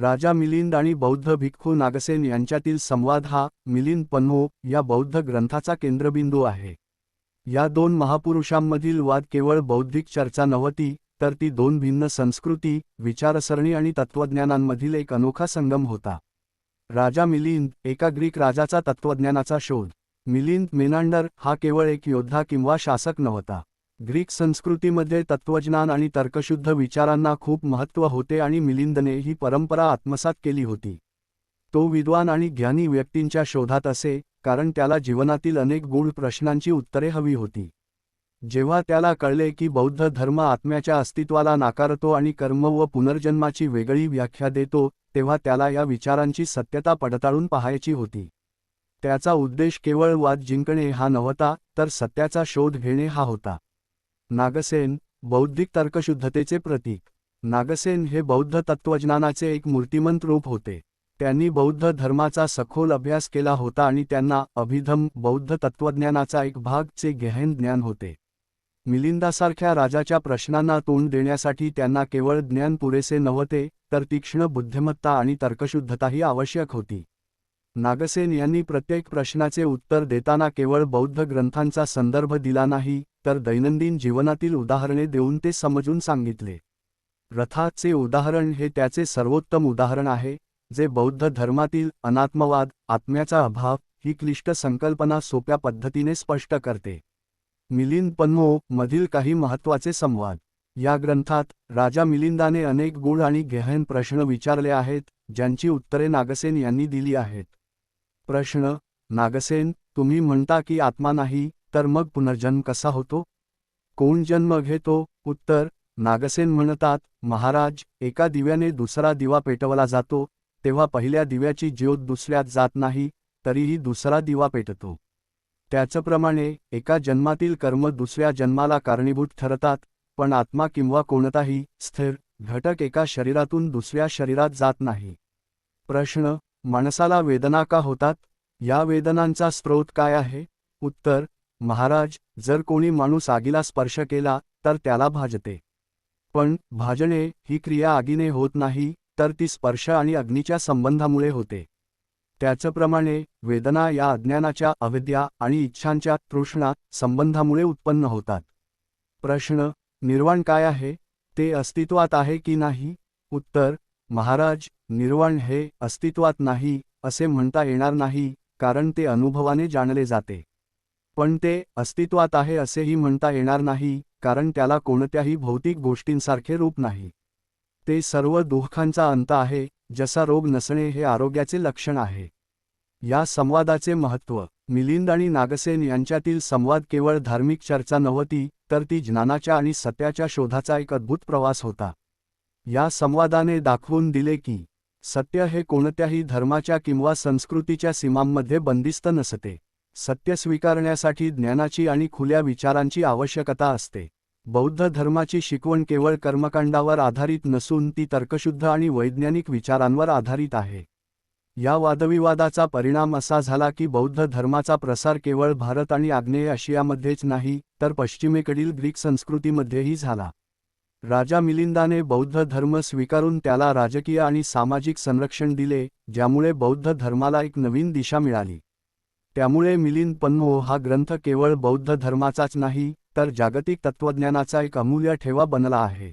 राजा मिलिंद आणि बौद्ध भिक्खू नागसेन यांच्यातील संवाद हा मिलिंद पन्हो या बौद्ध ग्रंथाचा केंद्रबिंदू आहे. या दोन महापुरुषांमधील वाद केवळ बौद्धिक चर्चा नव्हती तर ती दोन भिन्न संस्कृती विचारसरणी आणि तत्त्वज्ञानांमधील एक अनोखा संगम होता. राजा मिलिंद एका ग्रीक राजाचा तत्त्वज्ञानाचा शोध. मिलिंद मेनांडर हा केवळ एक योद्धा किंवा शासक नव्हता. ग्रीक संस्कृतीमध्ये तत्त्वज्ञान आणि तर्कशुद्ध विचारांना खूप महत्त्व होते आणि मिलिंदने ही परंपरा आत्मसात केली होती. तो विद्वान आणि ज्ञानी व्यक्तींच्या शोधात असे कारण त्याला जीवनातील अनेक गूढ प्रश्नांची उत्तरे हवी होती. जेव्हा त्याला कळले की बौद्ध धर्म आत्म्याच्या अस्तित्वाला नाकारतो आणि कर्म व पुनर्जन्माची वेगळी व्याख्या देतो तेव्हा त्याला या विचारांची सत्यता पडताळून पाहायची होती. त्याचा उद्देश केवळ वाद जिंकणे हा नव्हता तर सत्याचा शोध घेणे हा होता. नागसेन बौद्धिक तर्कशुद्धतेचे प्रतीक. नागसेन हे बौद्ध तत्त्वज्ञानाचे एक मूर्तिमंत रूप होते. त्यांनी बौद्ध धर्माचा सखोल अभ्यास केला होता आणि त्यांना अभिधम बौद्ध तत्त्वज्ञानाचा एक भागचे गहन ज्ञान होते. मिलिंदासारख्या राजाच्या प्रश्नांना तोंड देण्यासाठी त्यांना केवळ ज्ञान पुरेसे नव्हते तर तीक्ष्ण बुद्धिमत्ता आणि तर्कशुद्धताही आवश्यक होती. नागसेन यांनी प्रत्येक प्रश्नाचे उत्तर देताना केवळ बौद्ध ग्रंथांचा संदर्भ दिला नाही तर दैनंदिन जीवनातील उदाहरणे देऊन ते समजून सांगितले. रथाचे उदाहरण हे त्याचे सर्वोत्तम उदाहरण आहे जे बौद्ध धर्मातील अनात्मवाद आत्म्याचा अभाव ही क्लिष्ट संकल्पना सोप्या पद्धतीने स्पष्ट करते. मिलिंद पन्मो मधील काही महत्त्वाचे संवाद. या ग्रंथात राजा मिलिंदाने अनेक गूढ आणि गहन प्रश्न विचारले आहेत ज्यांची उत्तरे नागसेन यांनी दिली आहेत. प्रश्न नागसेन तुम्ही म्हणता की आत्मा नाही तर मग पुनर्जन्म कसा होतो? कोण जन्म घेतो? उत्तर नागसेन म्हणतात महाराज एका दिव्याने दुसरा दिवा पेटवला जातो तेव्हा पहिल्या दिव्याची ज्योत दुसऱ्यात जात नाही तरीही दुसरा दिवा पेटतो. त्याचप्रमाणे एका जन्मातील कर्म दुसऱ्या जन्माला कारणीभूत ठरतात पण आत्मा किंवा कोणताही स्थिर घटक एका शरीरातून दुसऱ्या शरीरात जात नाही. प्रश्न माणसाला वेदना का होतात? या वेदनांचा स्रोत काय आहे? उत्तर महाराज जर कोणी माणूस आगीला स्पर्श केला तर त्याला भाजते. पण भाजणे ही क्रिया आगीने होत नाही तर ती स्पर्श आणि अग्नीच्या संबंधामुळे होते. त्याचप्रमाणे वेदना या अज्ञानाच्या अविद्या आणि इच्छांच्या तृष्णा संबंधामुळे उत्पन्न होतात. प्रश्न निर्वाण काय आहे? ते अस्तित्वात आहे की नाही? उत्तर महाराज निर्वाण हे अस्तित्वात नाही असे म्हणता येणार नाही कारण ते अनुभवाने जाणले जाते. पण ते अस्तित्वात आहे असेही म्हणता येणार नाही कारण त्याला कोणत्याही भौतिक गोष्टींसारखे रूप नाही. ते सर्व दुःखांचा अंत आहे जसा रोग नसणे हे आरोग्याचे लक्षण आहे. या संवादाचे महत्त्व मिलिंद आणि नागसेन यांच्यातील संवाद केवळ धार्मिक चर्चा नव्हती तर ती ज्ञानाच्या आणि सत्याच्या शोधाचा एक अद्भुत प्रवास होता. या संवादाने दाखवून दिले की सत्य हे कोणत्याही धर्माच्या किंवा संस्कृतीच्या सीमांमध्ये बंदिस्त नसते. सत्य स्वीकारण्यासाठी ज्ञानाची आणि खुल्या विचारांची आवश्यकता असते. बौद्ध धर्माची शिकवण केवळ कर्मकांडावर आधारित नसून ती तर्कशुद्ध आणि वैज्ञानिक विचारांवर आधारित आहे. या वादविवादाचा परिणाम असा झाला की बौद्ध धर्माचा प्रसार केवळ भारत आणि आग्नेय आशियामध्येच नाही तर पश्चिमेकडील ग्रीक संस्कृतीमध्येही झाला. राजा मिलिंदाने बौद्ध धर्म स्वीकारून त्याला राजकीय आणि सामाजिक संरक्षण दिले ज्यामुळे बौद्ध धर्माला एक नवीन दिशा मिळाली. त्यामुळे मिलिंद पन्हो हा ग्रंथ केवळ बौद्ध धर्माचाच नाही तर जागतिक तत्त्वज्ञानाचा एक अमूल्य ठेवा बनला आहे.